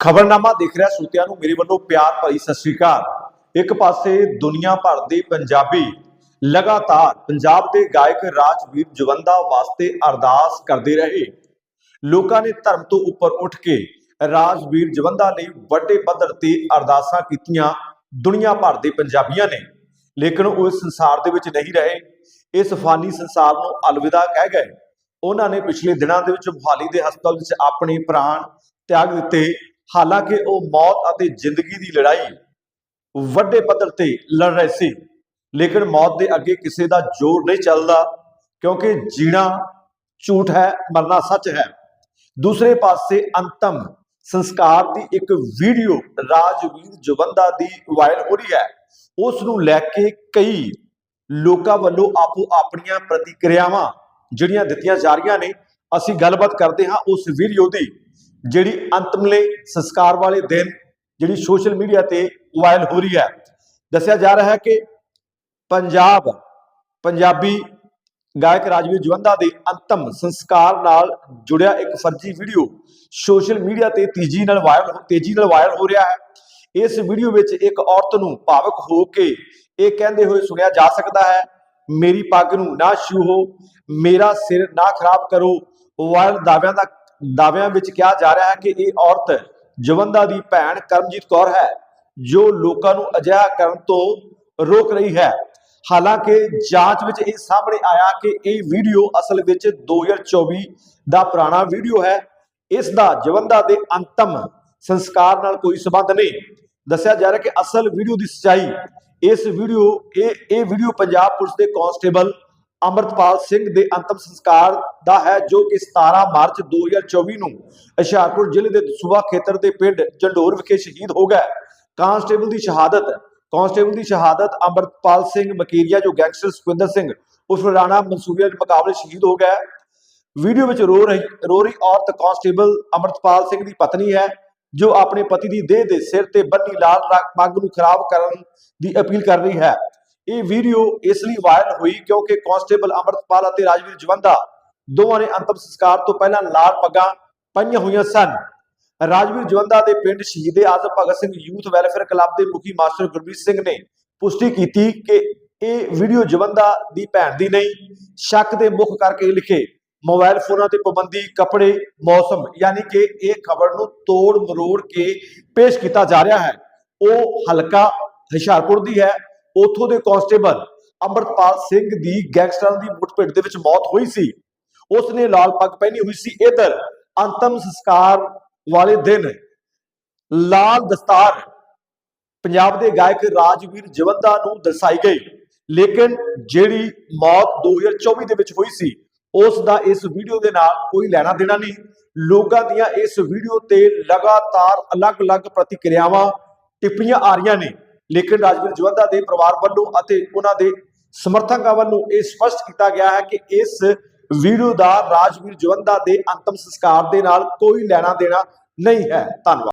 ਖਬਰਨਾਮਾ ਦੇਖ ਰਿਹਾ ਸੂਤਿਆਂ ਨੂੰ, ਮੇਰੇ ਵੱਲੋਂ ਪਿਆਰ ਭਰੀ ਸਤਿ ਸ਼੍ਰੀ ਅਕਾਲ। ਇੱਕ ਪਾਸੇ ਦੁਨੀਆ ਭਰ ਦੇ ਪੰਜਾਬੀ ਲਗਾਤਾਰ ਪੰਜਾਬ ਦੇ ਗਾਇਕ ਰਾਜਵੀਰ ਜਵੰਦਾ ਵਾਸਤੇ ਅਰਦਾਸ ਕਰਦੇ ਰਹੇ। ਲੋਕਾਂ ਨੇ ਧਰਮ ਤੋਂ ਉੱਪਰ ਉੱਠ ਕੇ ਰਾਜਵੀਰ ਜਵੰਦਾ ਲਈ ਵੱਡੇ ਪੱਧਰ ਤੇ ਅਰਦਾਸਾਂ ਕੀਤੀਆਂ। ਦੁਨੀਆ ਭਰ ਦੇ ਪੰਜਾਬੀਆਂ ਨੇ, ਲੇਕਿਨ ਉਹ ਇਸ ਸੰਸਾਰ ਦੇ ਵਿੱਚ ਨਹੀਂ ਰਹੇ। ਇਸ ਫਾਨੀ ਸੰਸਾਰ ਨੂੰ ਅਲਵਿਦਾ ਕਹਿ ਗਏ। ਉਹਨਾਂ ਨੇ ਪਿਛਲੇ ਦਿਨਾਂ ਦੇ ਵਿੱਚ ਮੁਹਾਲੀ ਦੇ ਹਸਪਤਾਲ ਵਿੱਚ ਆਪਣੇ ਪ੍ਰਾਣ ਤਿਆਗ ਦਿੱਤੇ। ਹਾਲਾਂਕਿ ਉਹ ਮੌਤ ਅਤੇ ਜ਼ਿੰਦਗੀ ਦੀ ਲੜਾਈ ਵੱਡੇ ਪੱਧਰ ਤੇ ਲੜ ਰਹੇ ਸੀ। ਲੇਕਿਨ ਮੌਤ ਦੇ ਅੱਗੇ ਕਿਸੇ ਦਾ ਜ਼ੋਰ ਨਹੀਂ ਚੱਲਦਾ, ਕਿਉਂਕਿ ਜੀਣਾ ਝੂਠ ਹੈ, ਮਰਨਾ ਸੱਚ ਹੈ। ਦੂਸਰੇ ਪਾਸੇ ਅੰਤਮ ਸੰਸਕਾਰ ਦੀ ਇੱਕ ਵੀਡੀਓ ਰਾਜਵੀਰ ਜਵੰਦਾ ਦੀ ਵਾਇਰਲ ਹੋ ਰਹੀ ਹੈ। ਉਸ ਨੂੰ ਲੈ ਕੇ ਕਈ ਲੋਕਾਂ ਵੱਲੋਂ ਆਪੋ ਆਪਣੀਆਂ ਪ੍ਰਤੀਕਿਰਿਆਵਾਂ ਜਿਹੜੀਆਂ ਦਿੱਤੀਆਂ ਜਾ ਰਹੀਆਂ ਨੇ, ਅਸੀਂ ਗੱਲਬਾਤ ਕਰਦੇ ਹਾਂ ਉਸ ਵੀਡੀਓ ਦੀ। ਜਿਹੜੀ ਅੰਤਮਲੇ ਸੰਸਕਾਰ ਵਾਲੇ ਦਿਨ ਜਿਹੜੀ ਸੋਸ਼ਲ ਮੀਡੀਆ ਤੇ ਵਾਇਰਲ ਹੋ ਰਹੀ ਹੈ। ਦੱਸਿਆ ਜਾ ਰਿਹਾ ਹੈ ਕਿ ਪੰਜਾਬ, ਪੰਜਾਬੀ ਗਾਇਕ ਰਾਜਵੀਰ ਜਵੰਦਾ ਦੇ ਅੰਤਮ ਸੰਸਕਾਰ ਨਾਲ ਜੁੜਿਆ ਇੱਕ ਫਰਜ਼ੀ ਵੀਡੀਓ ਸੋਸ਼ਲ ਮੀਡੀਆ ਤੇ ਤੇਜ਼ੀ ਨਾਲ ਵਾਇਰਲ ਤੇਜ਼ੀ ਨਾਲ ਵਾਇਰਲ ਹੋ ਰਿਹਾ ਹੈ। ਇਸ ਵੀਡੀਓ ਵਿੱਚ ਇੱਕ ਔਰਤ ਨੂੰ ਭਾਵਕ ਹੋ ਕੇ ਇਹ ਕਹਿੰਦੇ ਹੋਏ ਸੁਣਿਆ ਜਾ ਸਕਦਾ ਹੈ, ਮੇਰੀ ਪੱਗ ਨੂੰ ਨਾ ਛੂਹੋ, ਮੇਰਾ ਸਿਰ ਨਾ ਖਰਾਬ ਕਰੋ। ਵਾਇਰਲ ਦਾਅਵਿਆਂ ਦਾ ਦਾਅਵਿਆਂ ਵਿੱਚ ਕਿਹਾ ਜਾ ਰਿਹਾ ਹੈ ਕਿ ਇਹ ਔਰਤ ਜਵੰਦਾ ਦੀ ਭੈਣ ਕਰਮਜੀਤ ਕੌਰ ਹੈ, ਜੋ ਲੋਕਾਂ ਨੂੰ ਅਜਿਹਾ ਕਰਨ ਤੋਂ ਰੋਕ ਰਹੀ ਹੈ। ਹਾਲਾਂਕਿ ਜਾਂਚ ਵਿੱਚ ਇਹ ਸਾਹਮਣੇ ਆਇਆ ਕਿ ਇਹ ਵੀਡੀਓ ਅਸਲ ਵਿੱਚ 2024 ਦਾ ਪੁਰਾਣਾ ਵੀਡੀਓ ਹੈ। ਇਸ ਦਾ ਜਵੰਦਾ ਦੇ ਅੰਤਮ ਸੰਸਕਾਰ ਨਾਲ ਕੋਈ ਸਬੰਧ ਨਹੀਂ। ਦੱਸਿਆ ਜਾ ਰਿਹਾ ਕਿ ਅਸਲ ਵੀਡੀਓ ਦੀ ਸਚਾਈ, ਇਸ ਵੀਡੀਓ, ਇਹ ਇਹ ਵੀਡੀਓ ਪੰਜਾਬ ਪੁਲਿਸ ਦੇ ਕਾਂਸਟੇਬਲ ਅਮਰਤਪਾਲ ਸਿੰਘ ਦੇ ਅੰਤਮ ਸੰਸਕਾਰ ਦਾ ਹੈ, ਜੋ ਕਿ 17 ਮਾਰਚ 2024 ਨੂੰ ਹੁਸ਼ਿਆਰਪੁਰ ਜ਼ਿਲ੍ਹੇ ਦੇ ਸੂਬਾ ਖੇਤਰ ਦੇ ਪਿੰਡ ਜੰਡੋਰ ਵਿਖੇ ਸ਼ਹੀਦ ਹੋ ਗਿਆ ਕਾਂਸਟੇਬਲ ਦੀ ਸ਼ਹਾਦਤ, ਕਾਂਸਟੇਬਲ ਦੀ ਸ਼ਹਾਦਤ ਅਮਰਤਪਾਲ ਸਿੰਘ ਮਕੀਰੀਆ, ਜੋ ਗੈਂਗਸਟਰ ਸੁਖਵਿੰਦਰ ਸਿੰਘ ਉਸ ਰਾਣਾ ਮਨਸੂਰੀਆ ਦੇ ਮੁਕਾਬਲੇ ਸ਼ਹੀਦ ਹੋ ਗਿਆ ਵੀਡੀਓ ਵਿੱਚ ਰੋ ਰਹੀ ਰੋ ਰਹੀ ਔਰਤ ਕਾਂਸਟੇਬਲ ਅਮਰਤਪਾਲ ਸਿੰਘ ਦੀ ਪਤਨੀ ਹੈ, ਜੋ ਆਪਣੇ ਪਤੀ ਦੀ ਦੇਹ ਦੇ ਸਿਰ ਤੇ ਬੰਨੀ ਲਾਲ ਰੰਗ ਪੱਗ ਨੂੰ ਖਰਾਬ ਕਰਨ ਦੀ ਅਪੀਲ ਕਰ ਰਹੀ ਹੈ। ਇਹ ਵੀਡੀਓ ਇਸ ਲਈ ਵਾਇਰਲ ਹੋਈ ਕਿਉਂਕਿ ਕਾਂਸਟੇਬਲ ਅਮਰਤਪਾਲ ਅਤੇ ਰਾਜਵੀਰ ਜਵੰਦਾ ਦੋਵਾਂ ਨੇ ਅੰਤਮ ਸੰਸਕਾਰ ਤੋਂ ਪਹਿਲਾਂ ਲਾਲ ਪੱਗਾਂ ਪਾਈਆਂ ਹੋਈਆਂ ਸਨ। ਰਾਜਵੀਰ ਜਵੰਦਾ ਦੇ ਪਿੰਡ Shaheed Azam Bhagat Singh youth welfare club ਦੇ ਮੁਖੀ ਮਾਸਟਰ ਗੁਰਮੀਤ ਸਿੰਘ ਨੇ ਪੁਸ਼ਟੀ ਕੀਤੀ ਕਿ ਇਹ ਵੀਡੀਓ ਜਵੰਦਾ ਦੀ ਭੈਣ ਦੀ ਨਹੀਂ, ਸ਼ੱਕ ਦੇ ਮੁੱਖ ਕਰਕੇ ਲਿਖੇ, ਮੋਬਾਈਲ ਫੋਨਾਂ ਤੇ ਪਾਬੰਦੀ, ਕੱਪੜੇ, ਮੌਸਮ, ਯਾਨੀ ਕਿ ਇਹ ਖਬਰ ਨੂੰ ਤੋੜ ਮਰੋੜ ਕੇ ਪੇਸ਼ ਕੀਤਾ ਜਾ ਰਿਹਾ ਹੈ। ਉਹ ਹਲਕਾ ਹੁਸ਼ਿਆਰਪੁਰ ਦੀ ਹੈ। ਉਥੋਂ ਦੇ ਕਾਂਸਟੇਬਲ ਅਮਰਤਪਾਲ ਸਿੰਘ ਦੀ ਗੈਂਗਸਟਰਾਂ ਦੀ ਮੁੱਠਭੇੜ ਦੇ ਵਿੱਚ ਮੌਤ ਹੋਈ ਸੀ। ਉਸ ਨੇ ਲਾਲ ਪੱਗ ਪਹਿਨੀ ਹੋਈ ਸੀ। ਇਧਰ ਅੰਤਮ ਸੰਸਕਾਰ ਵਾਲੇ ਦਿਨ ਲਾਲ ਦਸਤਾਰ ਪੰਜਾਬ ਦੇ ਗਾਇਕ ਰਾਜਵੀਰ ਜਵੰਦਾ ਨੂੰ ਦਰਸਾਈ ਗਈ। ਲੇਕਿਨ ਜਿਹੜੀ ਮੌਤ 2024 ਦੇ ਵਿੱਚ ਹੋਈ ਸੀ, ਉਸ ਦਾ ਇਸ ਵੀਡੀਓ ਦੇ ਨਾਲ ਕੋਈ ਲੈਣਾ ਦੇਣਾ ਨਹੀਂ। ਲੋਕਾਂ ਦੀਆਂ ਇਸ ਵੀਡੀਓ ਤੇ ਲਗਾਤਾਰ ਅਲੱਗ-ਅਲੱਗ ਪ੍ਰਤੀਕਿਰਿਆਵਾਂ, ਟਿੱਪਣੀਆਂ ਆ ਰਹੀਆਂ ਨੇ। ਲੇਕਿਨ ਰਾਜਵੀਰ ਜਵੰਦਾ ਦੇ ਪਰਿਵਾਰ ਵੱਲੋਂ ਅਤੇ ਉਹਨਾਂ ਦੇ ਸਮਰਥਕਾਂ ਵੱਲੋਂ ਇਹ ਸਪਸ਼ਟ ਕੀਤਾ ਗਿਆ ਹੈ ਕਿ ਇਸ ਵੀਡੀਓ ਦਾ ਰਾਜਵੀਰ ਜਵੰਦਾ ਦੇ ਅੰਤਮ ਸੰਸਕਾਰ ਦੇ ਨਾਲ ਕੋਈ ਲੈਣਾ ਦੇਣਾ ਨਹੀਂ ਹੈ। ਧੰਨਵਾਦ।